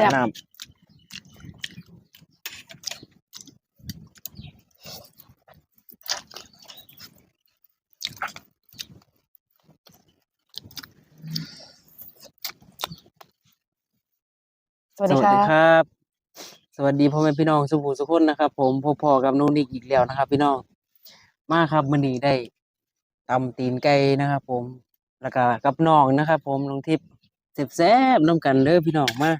แซ่บน้ำสวัสดีค่ะครับ สวัสดีพ่อแม่พี่น้องสุภูสุคนนะครับ ผมพบพอกับน้องนิกอีกแล้วนะครับ พี่น้องมาครับมื้อนี้ได้ตำตีนไก่นะครับ ผมแล้วก็กับน้องนะครับ ผมน้องทิพย์แซ่บๆน้ำกันเด้อพี่น้องมา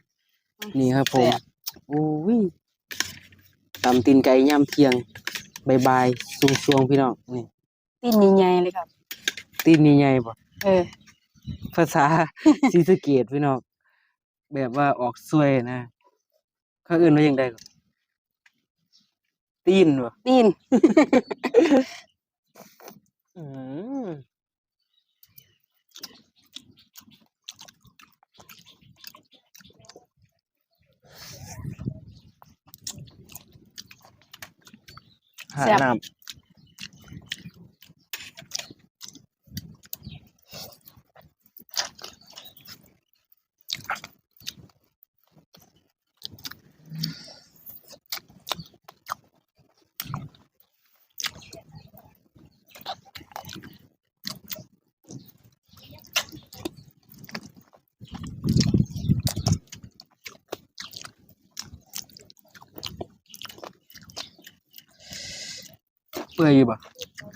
นี่ครับผมแซ่บโอ้ยตำตีนไก่ย่ำเที่ยงบายๆสูงๆพี่น้องนี่ตีนใหญ่ๆเลยครับ ตีนนี่ใหญ่บ่เออ ภาษาศรีสะเกดพี่น้องแบบว่าออกสวยนะเขาเอื่นว่าอย่างใดก่อนตีนบ่ตีน หาน้ำ เปื่อยอยู่บ่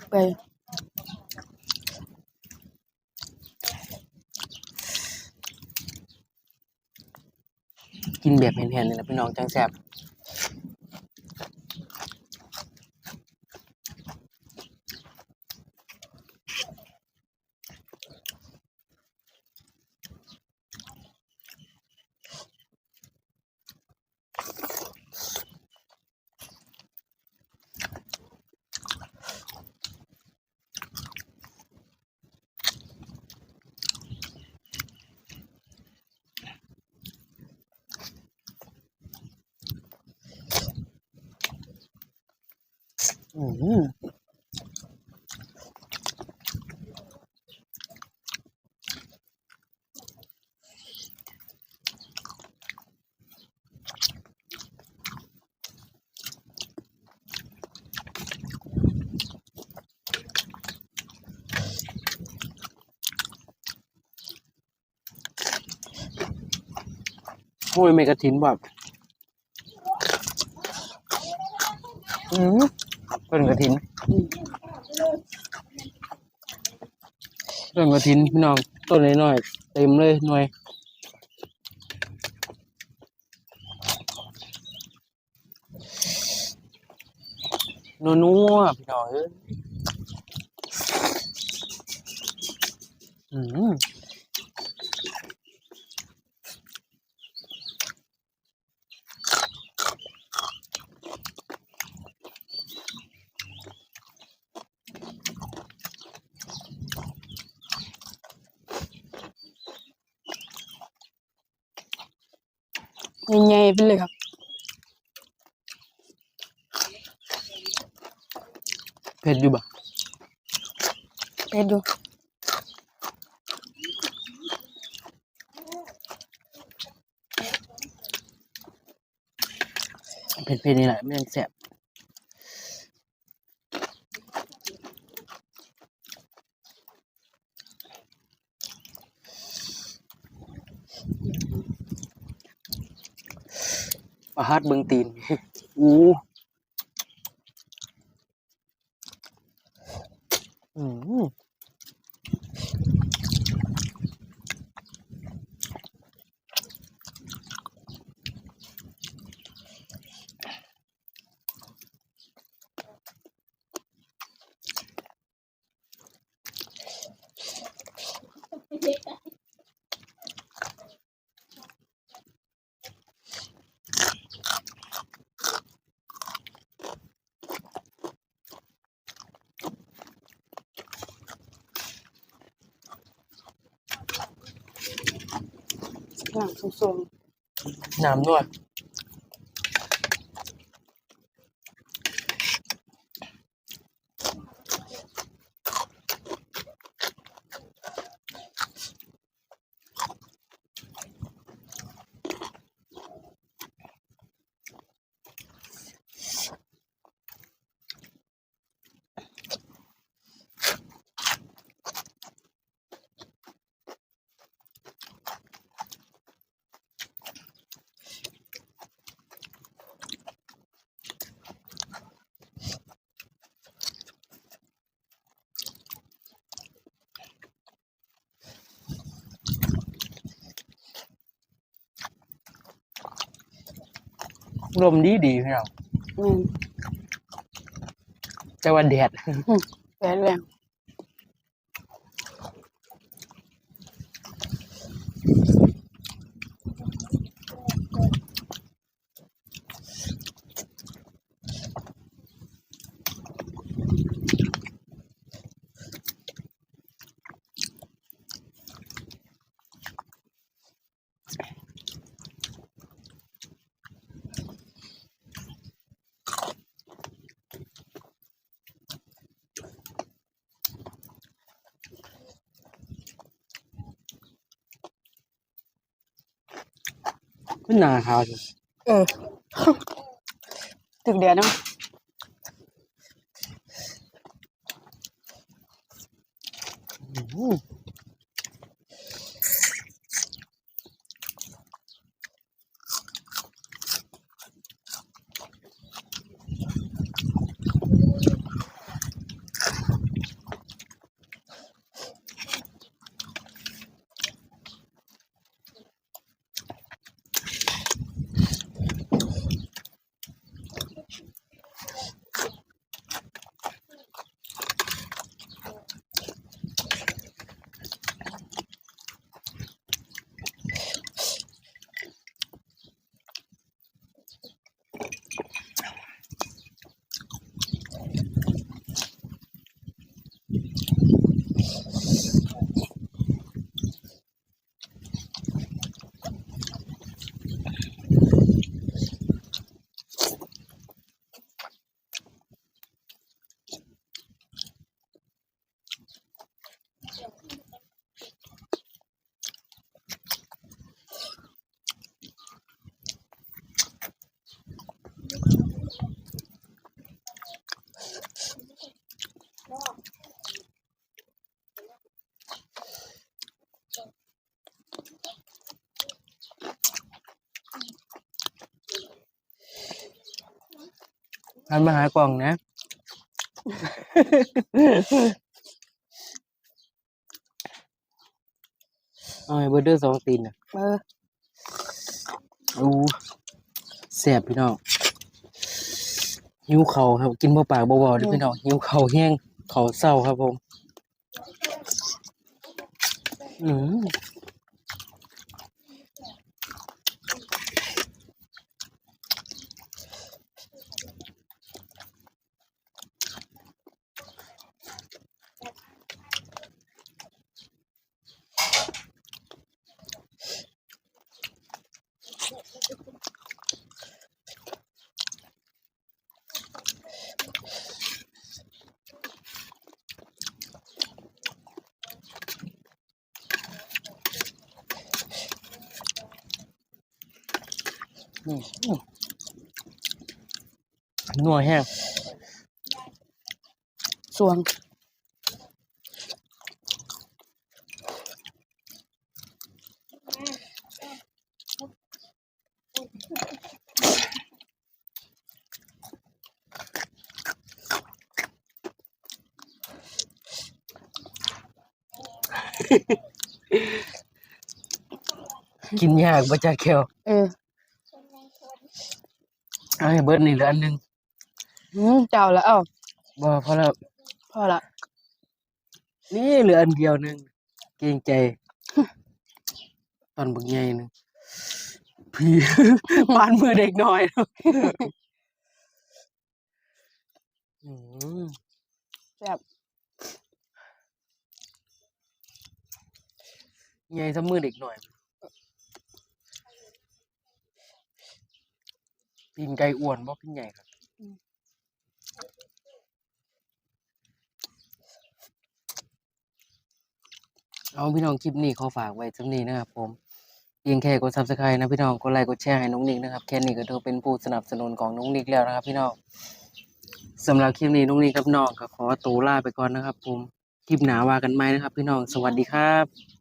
ไปกินแบบแห้งๆนี่นะพี่น้องจังแซ่บ อืมโอ้ยไม่กระถินแบบอืม เป็นกระถินเป็นกระถินพี่น้องต้นน้อยๆเต็มเลยหน่วยนัวๆพี่น้องเอ้ยอืม ใหญ่ๆไปเลยครับเผ็ดอยู่บ่ไปดูเผ็ดเผ็ดนี่แหละไม่ยังแซ่บ อาหารเบิงตีนอู้ม หนังทรงน้ำนวด ลมดีดีพี่น้องแม่นแต่ว่าแดดแปดแรง ขึ้นหนาขาวสิเออถึกแดดเนาะอื้อ หือหันมาหากล่องนะ เอาให้เบอร์เดอร์สองตีนนะเอออู้แสบพี่น้อง หิวเข่าวครับ กินบ่ปากบ่เบาเด้อพี่น้อง หิวเข่าวแห้งเข่าวเศร้าครับผม อืม นัวแห้งสวงกินยากบ่จ้าแคว เออเอาให้เบิร์ดนี่เหลืออันหนึงอืมเจ้าแล้วเอ้าบ่พอแล้วพอละนี่เหลืออันเดียวหนึงเกรงใจ ตอนบึกใหญ่หนึงพี่ ปานมือเด็กน้อยเนาะอืมแซ่บใหญ่ซะมือเด็กหน่อย ตีนไก่อ้วนบ่เป็นใหญ่ครับเอาพี่น้องคลิปนี้ขอฝากไว้สำนี้นะครับผมเพียงแค่กด subscribe นะพี่น้องกดไลค์กดแชร์ให้น้องนิกนะครับแค่นี้ก็ถือเป็นผู้สนับสนุนของน้องนิกแล้วนะครับ พี่น้องสำหรับคลิปนี้น้องนิกกับน้องก็ขอตัวลาไปก่อนนะครับ ผมคลิปหนาว่ากันไหมนะครับ พี่น้องสวัสดีครับ